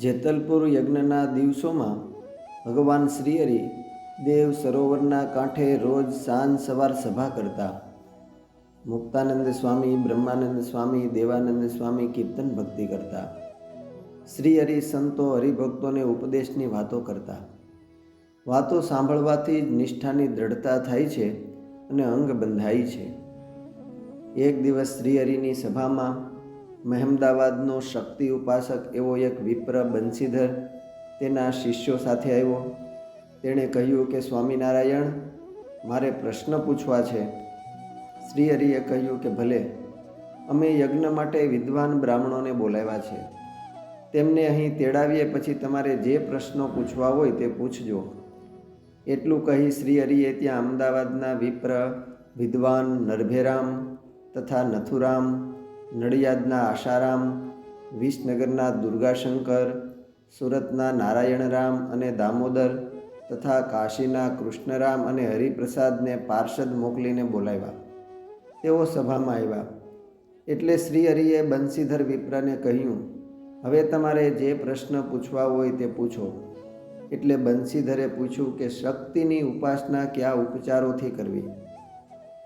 જેતલપુર યજ્ઞના દિવસોમાં ભગવાન શ્રીહરિ દેવ સરોવરના કાંઠે રોજ સાંજ સવાર સભા કરતા. મુક્તાનંદ સ્વામી, બ્રહ્માનંદ સ્વામી, દેવાનંદ સ્વામી કીર્તન ભક્તિ કરતા. શ્રીહરિ સંતો હરિભક્તોને ઉપદેશની વાતો કરતા. વાતો સાંભળવાથી જ નિષ્ઠાની દ્રઢતા થાય છે અને અંગ બંધાય છે. એક દિવસ શ્રીહરિની સભામાં મહેમદાવાદનો શક્તિ ઉપાસક એવો એક વિપ્ર બંસીધર તેના શિષ્યો સાથે આવ્યો. તેણે કહ્યું કે, સ્વામિનારાયણ, મારે પ્રશ્ન પૂછવા છે. શ્રી હરિએ કહ્યું કે, ભલે, અમે યજ્ઞ માટે વિદ્વાન બ્રાહ્મણોને બોલાવ્યા છે. તેમને અહીં તેડાવીએ પછી તમારે જે પ્રશ્નો પૂછવા હોય તે પૂછજો. એટલું કહી શ્રી હરિએ ત્યાં અમદાવાદના વિપ્ર, વિદ્વાન નરભેરામ તથા નથુરામ નડિયાદના આશારામ, વિસનગરના દુર્ગાશંકર, સુરતના નારાયણરામ અને દામોદર તથા કાશીના કૃષ્ણરામ અને હરિપ્રસાદને પાર્ષદ મોકલીને બોલાવ્યા. તેઓ સભામાં આવ્યા. એટલે શ્રી હરિએ બંસીધર વિપ્રને કહ્યું, હવે તમારે જે પ્રશ્ન પૂછવા હોય તે પૂછો. એટલે બંસીધરે પૂછ્યું કે શક્તિની ઉપાસના કયા ઉપચારોથી કરવી?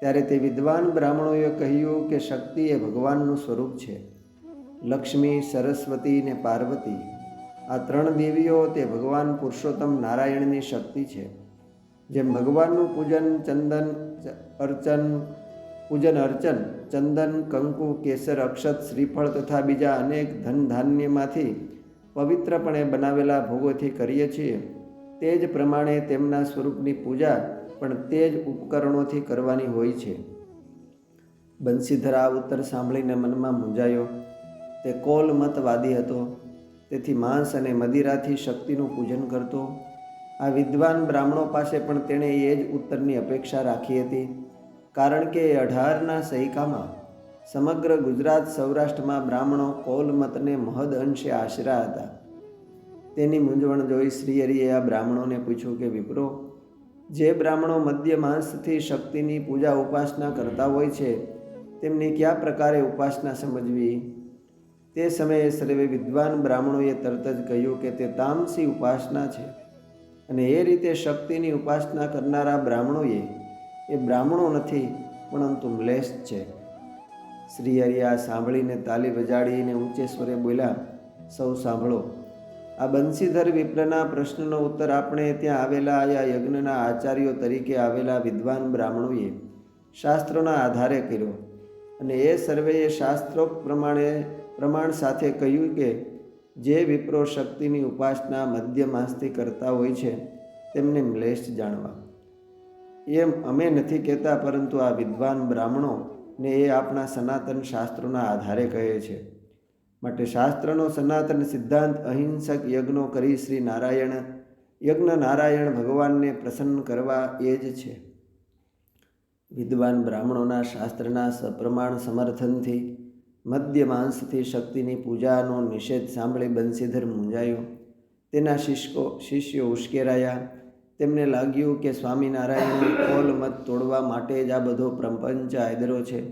ત્યારે તે વિદ્વાન બ્રાહ્મણોએ કહ્યું કે શક્તિ એ ભગવાનનું સ્વરૂપ છે. લક્ષ્મી, સરસ્વતી ને પાર્વતી, આ ત્રણ દેવીઓ તે ભગવાન પુરુષોત્તમ નારાયણની શક્તિ છે. જેમ ભગવાનનું પૂજન ચંદન અર્ચન, પૂજન અર્ચન, ચંદન, કંકુ, કેસર, અક્ષત, શ્રીફળ તથા બીજા અનેક ધન ધાન્યમાંથી પવિત્રપણે બનાવેલા ભોગોથી કરીએ છીએ. તે જ પ્રમાણે તેમના સ્વરૂપની પૂજા પણ તે જ ઉપકરણોથી કરવાની હોય છે. બંસીધર આ ઉત્તર સાંભળીને મનમાં મૂંઝાયો. તે કોલ મતવાદી હતો. તેથી માંસ અને મદિરાથી શક્તિનું પૂજન કરતો. આ વિદ્વાન બ્રાહ્મણો પાસે પણ તેણે એ જ ઉત્તરની અપેક્ષા રાખી હતી. કારણ કે અઢારના સહિકામાં સમગ્ર ગુજરાત સૌરાષ્ટ્રમાં બ્રાહ્મણો કોલ મતને મહદ અંશે આશરા હતા. તેની મૂંઝવણ જોઈ શ્રીહરિએ આ બ્રાહ્મણોને પૂછ્યું કે, વિપ્રો જે બ્રાહ્મણો મધ્ય માંસથી શક્તિની પૂજા ઉપાસના કરતા હોય છે, તેમની કયા પ્રકારે ઉપાસના સમજવી? તે સમયે સર્વે વિદ્વાન બ્રાહ્મણોએ તરત જ કહ્યું કે તે તામસી ઉપાસના છે અને એ રીતે શક્તિની ઉપાસના કરનારા બ્રાહ્મણોએ એ બ્રાહ્મણો નથી, પરંતુ મ્લેશ છે. શ્રી આ સાંભળીને તાલી વજાડીને ઊંચે સ્વરે બોલ્યા, સૌ સાંભળો આ બંસીધર વિપ્રના પ્રશ્નનો ઉત્તર આપણે ત્યાં આવેલા આ યજ્ઞના આચાર્યો તરીકે આવેલા વિદ્વાન બ્રાહ્મણોએ શાસ્ત્રોના આધારે કર્યો. અને એ સર્વેએ શાસ્ત્રોક્ત પ્રમાણે પ્રમાણ સાથે કહ્યું કે જે વિપ્રો શક્તિની ઉપાસના મધ્ય માસથી કરતા હોય છે, તેમને મ્લેશ જાણવા. એમ અમે નથી કહેતા, પરંતુ આ વિદ્વાન બ્રાહ્મણો ને એ આપણા સનાતન શાસ્ત્રોના આધારે કહે છે. માટે શાસ્ત્રનો સનાતન સિદ્ધાંત અહિંસક યજ્ઞો કરી શ્રી નારાયણ, યજ્ઞ નારાયણ ભગવાનને પ્રસન્ન કરવા એ જ છે. વિદ્વાન બ્રાહ્મણોના શાસ્ત્રના સપ્રમાણ સમર્થનથી મધ્ય માંસથી શક્તિની પૂજાનો નિષેધ સાંભળી બંસીધર મૂંઝાયો. તેના શિષ્કો, શિષ્યો ઉશ્કેરાયા. તેમને લાગ્યું કે સ્વામિનારાયણની કોલ મત તોડવા માટે જ આ બધો પ્રપંચ આદરો છે.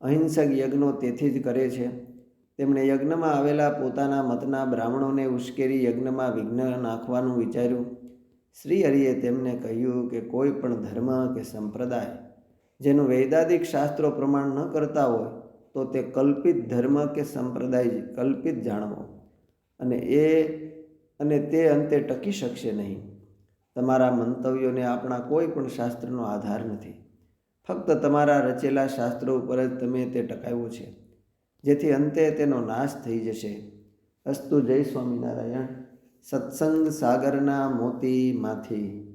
અહિંસક યજ્ઞો તેથી જ કરે છે. તેમણે યજ્ઞમાં આવેલા પોતાના મતના બ્રાહ્મણોને ઉશ્કેરી યજ્ઞમાં વિઘ્ન નાખવાનું વિચાર્યું. શ્રી હરિએ તેમને કહ્યું કે કોઈ પણ ધર્મ કે સંપ્રદાય જેનું વૈદાદિક શાસ્ત્રો પ્રમાણ ન કરતા હોય, તો તે કલ્પિત ધર્મ કે સંપ્રદાય કલ્પિત જાણવો. અને એ અને તે અંતે ટકી શકશે નહીં. તમારા મંતવ્યોને આપણા કોઈ પણ શાસ્ત્રનો આધાર નથી. ફક્ત તમારા રચેલા શાસ્ત્રો ઉપર જ તમે તે ટકાવ્યું છે. જેથી અંતે તેનો નાશ થઈ જશે. અસ્તુ જય સ્વામિનારાયણ. સત્સંગ સાગરના મોતીમાંથી.